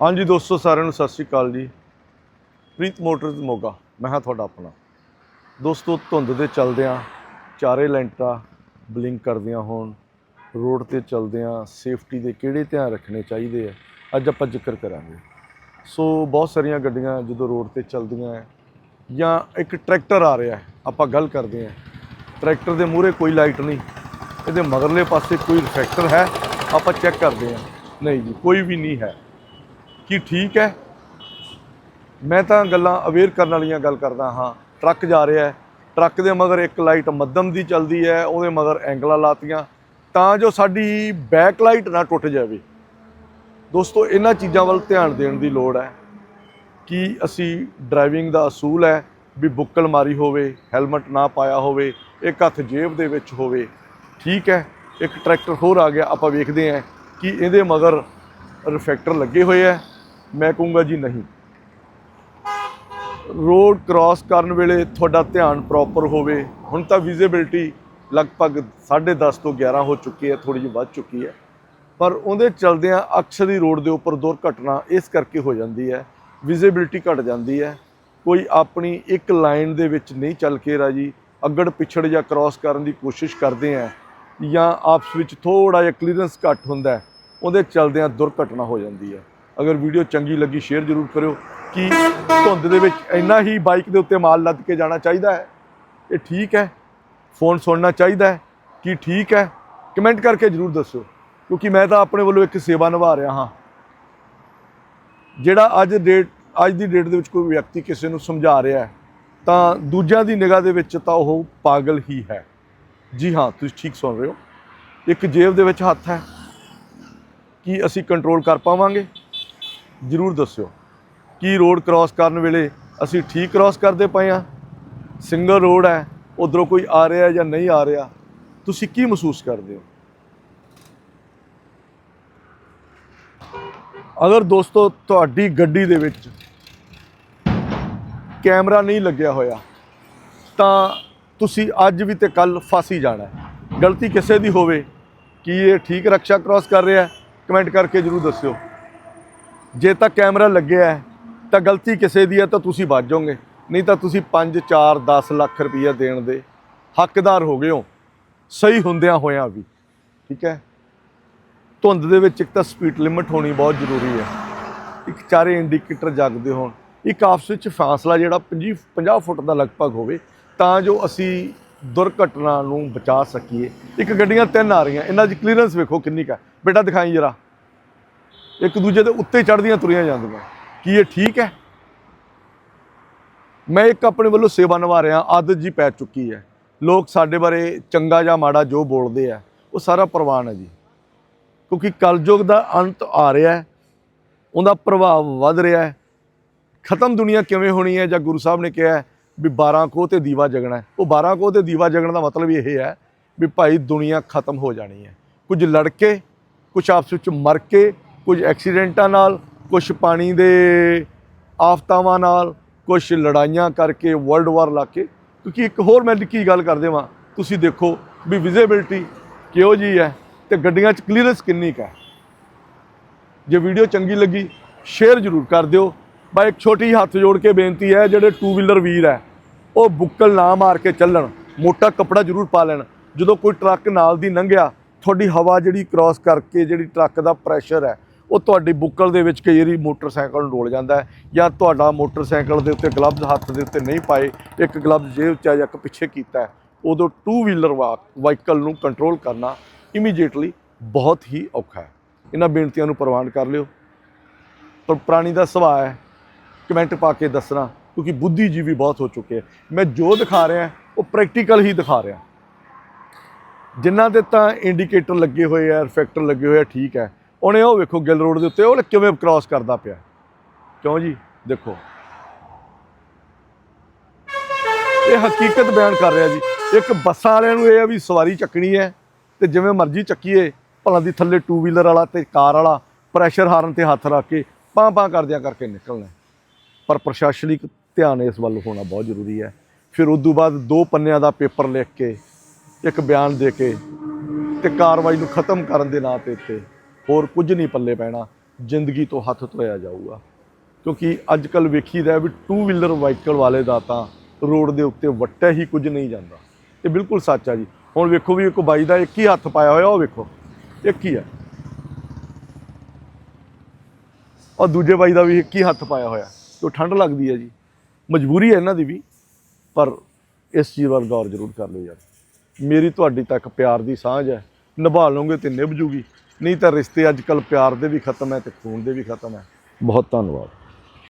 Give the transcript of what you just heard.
ਹਾਂਜੀ ਦੋਸਤੋ, ਸਾਰਿਆਂ ਨੂੰ ਸਤਿ ਸ਼੍ਰੀ ਅਕਾਲ ਜੀ। ਪ੍ਰੀਤ ਮੋਟਰਸ ਮੋਗਾ, ਮੈਂ ਹਾਂ ਤੁਹਾਡਾ ਆਪਣਾ। ਦੋਸਤੋ, ਧੁੰਦ ਦੇ ਚਲਦਿਆਂ ਚਾਰੇ ਲੈਂਟਾਂ ਬਲਿੰਕ ਕਰਦੀਆਂ ਹੋਣ, ਰੋਡ ਤੇ ਚਲਦਿਆਂ ਸੇਫਟੀ ਦੇ ਕਿਹੜੇ ਧਿਆਨ ਰੱਖਣੇ ਚਾਹੀਦੇ ਆ, ਅੱਜ ਆਪਾਂ ਜ਼ਿਕਰ ਕਰਾਂਗੇ। ਸੋ, ਬਹੁਤ ਸਾਰੀਆਂ ਗੱਡੀਆਂ ਜਦੋਂ ਰੋਡ ਤੇ ਚਲਦੀਆਂ ਹੈ ਜਾਂ ਇੱਕ ਟਰੈਕਟਰ ਆ ਰਿਹਾ ਆਪਾਂ ਗੱਲ ਕਰਦੇ ਹਾਂ ਟਰੈਕਟਰ ਦੇ ਮੂਹਰੇ ਕੋਈ ਲਾਈਟ ਨਹੀਂ, ਇਹਦੇ ਮਗਰਲੇ ਪਾਸੇ ਕੋਈ ਰਿਫੈਕਟਰ ਹੈ, ਆਪਾਂ ਚੈੱਕ ਕਰਦੇ ਹਾਂ ਨਹੀਂ ਜੀ, ਕੋਈ ਵੀ ਨਹੀਂ ਹੈ। ਕੀ ਠੀਕ ਹੈ? ਮੈਂ ਤਾਂ ਗੱਲਾਂ ਅਵੇਅਰ ਕਰਨ ਵਾਲੀਆਂ ਗੱਲ ਕਰਦਾ ਹਾਂ। ਟਰੱਕ ਜਾ ਰਿਹਾ ਹੈ। ਟਰੱਕ ਦੇ ਮਗਰ ਇੱਕ ਲਾਈਟ ਮੱਧਮ ਦੀ ਚੱਲਦੀ ਹੈ, ਉਹਦੇ ਮਗਰ ਐਂਗਲਾਂ ਲਾਤੀਆਂ। ਤਾਂ ਜੋ ਸਾਡੀ ਬੈਕ ਲਾਈਟ ਨਾ ਟੁੱਟ ਜਾਵੇ। ਦੋਸਤੋ, ਇਹਨਾਂ ਚੀਜ਼ਾਂ ਵੱਲ ਧਿਆਨ ਦੇਣ ਦੀ ਲੋੜ ਹੈ ਕਿ ਅਸੀਂ ਡਰਾਈਵਿੰਗ ਦਾ ਅਸੂਲ ਹੈ ਵੀ ਬੁੱਕਲ ਮਾਰੀ ਹੋਵੇ ਹੈਲਮਟ ਨਾ ਪਾਇਆ ਹੋਵੇ, ਇੱਕ ਹੱਥ ਜੇਬ ਦੇ ਵਿੱਚ ਹੋਵੇ। ਠੀਕ ਹੈ? ਇੱਕ ਟਰੈਕਟਰ ਹੋਰ ਆ ਗਿਆ, ਆਪਾਂ ਵੇਖਦੇ ਹਾਂ ਕਿ ਇਹਦੇ ਮਗਰ ਰਿਫੈਕਟਰ ਲੱਗੇ ਹੋਏ ਹੈ। ਮੈਂ ਕਹੂੰਗਾ ਜੀ ਨਹੀਂ। ਰੋਡ ਕ੍ਰਾਸ ਕਰਨ ਵੇਲੇ ਤੁਹਾਡਾ ਧਿਆਨ ਪ੍ਰੋਪਰ ਹੋਵੇ। ਹੁਣ ਤਾਂ ਵਿਜ਼ਿਬਿਲਟੀ ਲਗਭਗ 10:30 ਤੋਂ 11 ਹੋ ਚੁੱਕੀ ਹੈ ਥੋੜੀ ਜਿਹੀ ਵੱਧ ਚੁੱਕੀ ਹੈ। ਪਰ ਉਹਦੇ ਚਲਦਿਆਂ ਅਕਸਰ ਹੀ ਰੋਡ ਦੇ ਉੱਪਰ ਦੁਰਘਟਨਾ ਇਸ ਕਰਕੇ ਹੋ ਜਾਂਦੀ ਹੈ ਵਿਜ਼ਿਬਿਲਟੀ ਘਟ ਜਾਂਦੀ ਹੈ। ਕੋਈ ਆਪਣੀ ਇੱਕ ਲਾਈਨ ਦੇ ਵਿੱਚ ਨਹੀਂ ਚੱਲ ਕੇ ਰਾਜੀ, ਅੱਗੜ ਪਿਛੜ ਜਾਂ ਕ੍ਰਾਸ ਕਰਨ ਦੀ ਕੋਸ਼ਿਸ਼ ਕਰਦੇ ਆ ਜਾਂ ਆਪਸ ਵਿੱਚ ਥੋੜਾ ਜਿਹਾ ਕਲੀਅਰੈਂਸ ਘੱਟ ਹੁੰਦਾ ਉਹਦੇ ਚਲਦਿਆਂ ਦੁਰਘਟਨਾ ਹੋ ਜਾਂਦੀ ਹੈ। ਅਗਰ ਵੀਡੀਓ ਚੰਗੀ ਲੱਗੀ ਸ਼ੇਅਰ ਜ਼ਰੂਰ ਕਰਿਓ। ਕਿ ਧੁੰਦ ਦੇ ਵਿੱਚ ਇੰਨਾ ਹੀ ਬਾਈਕ ਦੇ ਉੱਤੇ ਮਾਲ ਲੱਦ ਕੇ ਜਾਣਾ ਚਾਹੀਦਾ ਹੈ? ਇਹ ਠੀਕ ਹੈ? ਫੋਨ ਸੁਣਨਾ ਚਾਹੀਦਾ ਹੈ? ਕਿ ਠੀਕ ਹੈ? ਕਮੈਂਟ ਕਰਕੇ ਜ਼ਰੂਰ ਦੱਸੋ ਕਿਉਂਕਿ ਮੈਂ ਤਾਂ ਆਪਣੇ ਵੱਲੋਂ ਇੱਕ ਸੇਵਾ ਨਿਭਾ ਰਿਹਾ ਹਾਂ। ਜਿਹੜਾ ਅੱਜ ਡੇਟ ਅੱਜ ਦੀ ਡੇਟ ਦੇ ਵਿੱਚ ਕੋਈ ਵਿਅਕਤੀ ਕਿਸੇ ਨੂੰ ਸਮਝਾ ਰਿਹਾ ਹੈ, ਤਾਂ ਦੂਜਿਆਂ ਦੀ ਨਿਗਾਹ ਦੇ ਵਿੱਚ ਤਾਂ ਉਹ ਪਾਗਲ ਹੀ ਹੈ। ਜੀ ਹਾਂ, ਤੁਸੀਂ ਠੀਕ ਸੁਣ ਰਹੇ ਹੋ। ਇੱਕ ਜੇਬ ਦੇ ਵਿੱਚ ਹੱਥ ਹੈ। ਕੀ ਅਸੀਂ ਕੰਟਰੋਲ ਕਰ ਪਾਵਾਂਗੇ? ਜ਼ਰੂਰ ਦੱਸਿਓ। ਕੀ ਰੋਡ ਕ੍ਰਾਸ ਕਰਨ ਵੇਲੇ ਅਸੀਂ ਠੀਕ ਕ੍ਰਾਸ ਕਰਦੇ ਪਏ ਆ ਸਿੰਗਲ ਰੋਡ ਹੈ, ਉਧਰੋਂ ਕੋਈ ਆ ਰਿਹਾ ਜਾਂ ਨਹੀਂ ਆ ਰਿਹਾ? ਤੁਸੀਂ ਕੀ ਮਹਿਸੂਸ ਕਰਦੇ ਹੋ? ਅਗਰ ਦੋਸਤੋ, ਤੁਹਾਡੀ ਗੱਡੀ ਦੇ ਵਿੱਚ ਕੈਮਰਾ ਨਹੀਂ ਲੱਗਿਆ ਹੋਇਆ, ਤਾਂ ਤੁਸੀਂ ਅੱਜ ਵੀ ਤੇ ਕੱਲ ਫਸ ਹੀ ਜਾਣਾ ਗਲਤੀ ਕਿਸੇ ਦੀ ਹੋਵੇ ਕੀ ਇਹ ਠੀਕ ਰਕਸ਼ਾ ਕ੍ਰਾਸ ਕਰ ਰਿਹਾ ਕਮੈਂਟ ਕਰਕੇ ਜਰੂਰ ਦੱਸਿਓ। ਜੇ ਤਾਂ ਕੈਮਰਾ ਲੱਗਿਆ ਤਾਂ ਗਲਤੀ ਕਿਸੇ ਦੀ ਹੈ, ਤਾਂ ਤੁਸੀਂ ਵੱਜ ਜਾਓਗੇ। ਨਹੀਂ ਤਾਂ ਤੁਸੀਂ 5 4 10 ਲੱਖ ਰੁਪਈਆ ਦੇਣ ਦੇ ਹੱਕਦਾਰ ਹੋ ਗਏ ਹੋ। ਸਹੀ ਹੁੰਦਿਆਂ ਹੋਇਆਂ ਵੀ, ਠੀਕ ਹੈ? ਧੁੰਦ ਦੇ ਵਿੱਚ ਇੱਕ ਤਾਂ ਸਪੀਡ ਲਿਮਟ ਹੋਣੀ ਬਹੁਤ ਜ਼ਰੂਰੀ ਹੈ। ਇੱਕ ਚਾਰੇ ਇੰਡੀਕੇਟਰ ਜਗਦੇ ਹੋਣ। ਇੱਕ ਆਪਸ ਵਿੱਚ ਫਾਸਲਾ ਜਿਹੜਾ 50 50 ਫੁੱਟ ਦਾ ਲਗਭਗ ਹੋਵੇ, ਤਾਂ ਜੋ ਅਸੀਂ ਦੁਰਘਟਨਾ ਨੂੰ ਬਚਾ ਸਕੀਏ। ਇੱਕ ਗੱਡੀਆਂ ਤਿੰਨ ਆ ਰਹੀਆਂ, ਇਹਨਾਂ ਦੀ ਕਲੀਅਰੈਂਸ ਵੇਖੋ ਕਿੰਨੀ ਕਾ ਬੇਟਾ ਦਿਖਾਈ ਜਰਾ। ਇੱਕ ਦੂਜੇ ਦੇ ਉੱਤੇ ਚੜ੍ਹਦੀਆਂ ਤੁਰੀਆਂ ਜਾਂਦੀਆਂ। ਕੀ ਇਹ ਠੀਕ ਹੈ? ਮੈਂ ਇੱਕ ਆਪਣੇ ਵੱਲੋਂ ਸੇਵਾ ਨਿਭਾ ਰਿਹਾ ਆਦਤ ਜੀ ਪੈ ਚੁੱਕੀ ਹੈ। ਲੋਕ ਸਾਡੇ ਬਾਰੇ ਚੰਗਾ ਜਾਂ ਮਾੜਾ ਜੋ ਬੋਲਦੇ ਆ, ਉਹ ਸਾਰਾ ਪ੍ਰਵਾਨ ਹੈ ਜੀ। ਕਿਉਂਕਿ ਕਲਯੁਗ ਦਾ ਅੰਤ ਆ ਰਿਹਾ ਹੈ, ਉਹਦਾ ਪ੍ਰਭਾਵ ਵੱਧ ਰਿਹਾ ਹੈ। ਖਤਮ ਦੁਨੀਆ ਕਿਵੇਂ ਹੋਣੀ ਹੈ, ਜਾਂ ਗੁਰੂ ਸਾਹਿਬ ਨੇ ਕਿਹਾ ਵੀ 12 ਕੋਹ ਤੇ ਦੀਵਾ ਜਗਣਾ ਉਹ 12 ਕੋਹ ਤੇ ਦੀਵਾ ਜਗਣ ਦਾ ਮਤਲਬ ਇਹ ਹੈ ਵੀ ਭਾਈ ਦੁਨੀਆ ਖਤਮ ਹੋ ਜਾਣੀ ਹੈ। ਕੁਝ ਲੜ ਕੇ ਕੁਝ ਆਪਸ ਵਿੱਚ ਮਰ ਕੇ ਕੁਝ ਐਕਸੀਡੈਂਟਾਂ ਨਾਲ, ਕੁਝ ਪਾਣੀ ਦੇ ਆਫਤਾਵਾਂ ਨਾਲ, ਕੁਝ ਲੜਾਈਆਂ ਕਰਕੇ ਵਰਲਡ ਵਾਰ ਲਾ ਕੇ। ਕਿਉਂਕਿ ਇੱਕ ਹੋਰ ਮੈਂ ਕੀ ਗੱਲ ਕਰ ਦੇਵਾਂ, ਤੁਸੀਂ ਦੇਖੋ ਵੀ ਵਿਜ਼ਿਬਿਲਟੀ ਕਿਹੋ ਜੀ ਹੈ ਤੇ ਗੱਡੀਆਂ 'ਚ ਕਲੀਅਰੈਂਸ ਕਿੰਨੀ ਕੁ ਹੈ। ਜੇ ਵੀਡੀਓ ਚੰਗੀ ਲੱਗੀ ਸ਼ੇਅਰ ਜ਼ਰੂਰ ਕਰ ਦਿਓ। ਬਾ ਇੱਕ ਛੋਟੀ ਜਿਹੀ ਹੱਥ ਜੋੜ ਕੇ ਬੇਨਤੀ ਹੈ, ਜਿਹੜੇ ਟੂ ਵੀਲਰ ਵੀਰ ਹੈ, ਉਹ ਬੁੱਕਲ ਨਾ ਮਾਰ ਕੇ ਚੱਲਣ, ਮੋਟਾ ਕੱਪੜਾ ਜ਼ਰੂਰ ਪਾ ਲੈਣ। ਜਦੋਂ ਕੋਈ ਟਰੱਕ ਨਾਲ ਦੀ ਲੰਘਿਆ, ਤੁਹਾਡੀ ਹਵਾ ਜਿਹੜੀ ਕ੍ਰਾਸ ਕਰਕੇ, ਜਿਹੜੀ ਟਰੱਕ ਦਾ ਪ੍ਰੈਸ਼ਰ ਹੈ ਉਹ ਤੁਹਾਡੀ ਬੁੱਕਲ ਦੇ ਵਿੱਚ ਕਈ ਵਾਰੀ ਮੋਟਰਸਾਈਕਲ ਨੂੰ ਡੋਲ ਜਾਂਦਾ ਜਾਂ ਤੁਹਾਡਾ ਮੋਟਰਸਾਈਕਲ ਦੇ ਉੱਤੇ ਗਲਵਜ਼ ਹੱਥ ਦੇ ਉੱਤੇ ਨਹੀਂ ਪਾਏ, ਇੱਕ ਗਲਵਜ਼ ਜੇਬ 'ਚ ਆ ਜਾਂ ਇੱਕ ਪਿੱਛੇ ਕੀਤਾ ਉਦੋਂ ਟੂ ਵੀਲਰ ਵਾਹੀਕਲ ਨੂੰ ਕੰਟਰੋਲ ਕਰਨਾ ਇਮੀਡੀਏਟਲੀ ਬਹੁਤ ਹੀ ਔਖਾ ਹੈ। ਇਹਨਾਂ ਬੇਨਤੀਆਂ ਨੂੰ ਪ੍ਰਵਾਨ ਕਰ ਲਿਓ। ਪਰ ਪ੍ਰਾਣੀ ਦਾ ਸੁਭਾਅ ਹੈ, ਕਮੈਂਟ ਪਾ ਕੇ ਦੱਸਣਾ, ਕਿਉਂਕਿ ਬੁੱਧੀਜੀਵੀ ਬਹੁਤ ਹੋ ਚੁੱਕੇ ਹੈ। ਮੈਂ ਜੋ ਦਿਖਾ ਰਿਹਾ, ਉਹ ਪ੍ਰੈਕਟੀਕਲ ਹੀ ਦਿਖਾ ਰਿਹਾ। ਜਿਨ੍ਹਾਂ ਦੇ ਤਾਂ ਇੰਡੀਕੇਟਰ ਲੱਗੇ ਹੋਏ ਆ ਰਿਫੈਕਟਰ ਲੱਗੇ ਹੋਏ ਆ, ਠੀਕ ਹੈ। ਉਹਨੇ ਉਹ ਵੇਖੋ ਗਿੱਲ ਰੋਡ ਦੇ ਉੱਤੇ ਉਹ ਕਿਵੇਂ ਕ੍ਰਾਸ ਕਰਦਾ ਪਿਆ। ਕਿਉਂ ਜੀ? ਦੇਖੋ। ਇਹ ਹਕੀਕਤ ਬਿਆਨ ਕਰ ਰਿਹਾ ਜੀ। ਇੱਕ ਬੱਸਾਂ ਵਾਲਿਆਂ ਨੂੰ ਇਹ ਆ ਵੀ ਸਵਾਰੀ ਚੱਕਣੀ ਹੈ ਤੇ ਜਿਵੇਂ ਮਰਜ਼ੀ ਚੱਕੀਏ, ਭਲਾ ਦੀ ਥੱਲੇ ਟੂ ਵੀਲਰ ਵਾਲਾ ਤੇ ਕਾਰ ਵਾਲਾ ਪ੍ਰੈਸ਼ਰ ਹਾਰਨ ਤੇ ਹੱਥ ਰੱਖ ਕੇ ਪਾਂ ਪਾਂ ਕਰਦਿਆਂ ਕਰਕੇ ਨਿਕਲਣਾ ਪਰ ਪ੍ਰਸ਼ਾਸਨਿਕ ਧਿਆਨ ਇਸ ਵੱਲ ਹੋਣਾ ਬਹੁਤ ਜ਼ਰੂਰੀ ਹੈ। ਫਿਰ ਉਸ ਤੋਂ ਬਾਅਦ ਦੋ ਪੰਨਿਆਂ ਦਾ ਪੇਪਰ ਲਿਖ ਕੇ, ਇੱਕ ਬਿਆਨ ਦੇ ਕੇ ਤੇ ਕਾਰਵਾਈ ਨੂੰ ਖਤਮ ਕਰਨ ਦੇ ਨਾਂ ਤੇ ਤੇ ਹੋਰ ਕੁਝ ਨਹੀਂ ਪੱਲੇ ਪੈਣਾ, ਜ਼ਿੰਦਗੀ ਤੋਂ ਹੱਥ ਧੋਇਆ ਜਾਊਗਾ। ਕਿਉਂਕਿ ਅੱਜ ਕੱਲ ਵੇਖੀਦਾ ਹੈ ਵੀ ਟੂ ਵੀਲਰ ਵਾਹੀਕਲ ਵਾਲੇ ਦਾ ਤਾਂ ਰੋਡ ਦੇ ਉੱਤੇ ਵੱਟਿਆ ਹੀ ਕੁਝ ਨਹੀਂ ਜਾਂਦਾ। ਇਹ ਬਿਲਕੁਲ ਸੱਚ ਆ ਜੀ। ਹੁਣ ਵੇਖੋ ਵੀ ਇੱਕ ਬਾਈ ਦਾ ਇੱਕ ਹੀ ਹੱਥ ਪਾਇਆ ਹੋਇਆ, ਉਹ ਵੇਖੋ, ਇੱਕ ਹੀ ਹੈ ਔਰ ਦੂਜੇ ਬਾਈ ਦਾ ਵੀ ਇੱਕ ਹੀ ਹੱਥ ਪਾਇਆ ਹੋਇਆ ਤੇ ਠੰਡ ਲੱਗਦੀ ਹੈ ਜੀ। ਮਜਬੂਰੀ ਹੈ ਇਹਨਾਂ ਦੀ ਵੀ, ਪਰ ਇਸ ਚੀਜ਼ ਵੱਲ ਗੌਰ ਜ਼ਰੂਰ ਕਰ ਲਿਓ ਯਾਰ। ਮੇਰੀ ਤੁਹਾਡੀ ਤੱਕ ਪਿਆਰ ਦੀ ਸਾਂਝ ਹੈ। ਨਿਭਾ ਲਓਗੇ ਤੇ ਨਿਭ ਜੂਗੀ। ਨਹੀਂ ਤਾਂ ਰਿਸ਼ਤੇ ਅੱਜ ਕੱਲ ਪਿਆਰ ਦੇ ਵੀ ਖਤਮ ਹੈ ਤੇ ਖੂਨ ਦੇ ਵੀ ਖਤਮ ਹੈ। ਬਹੁਤ ਧੰਨਵਾਦ।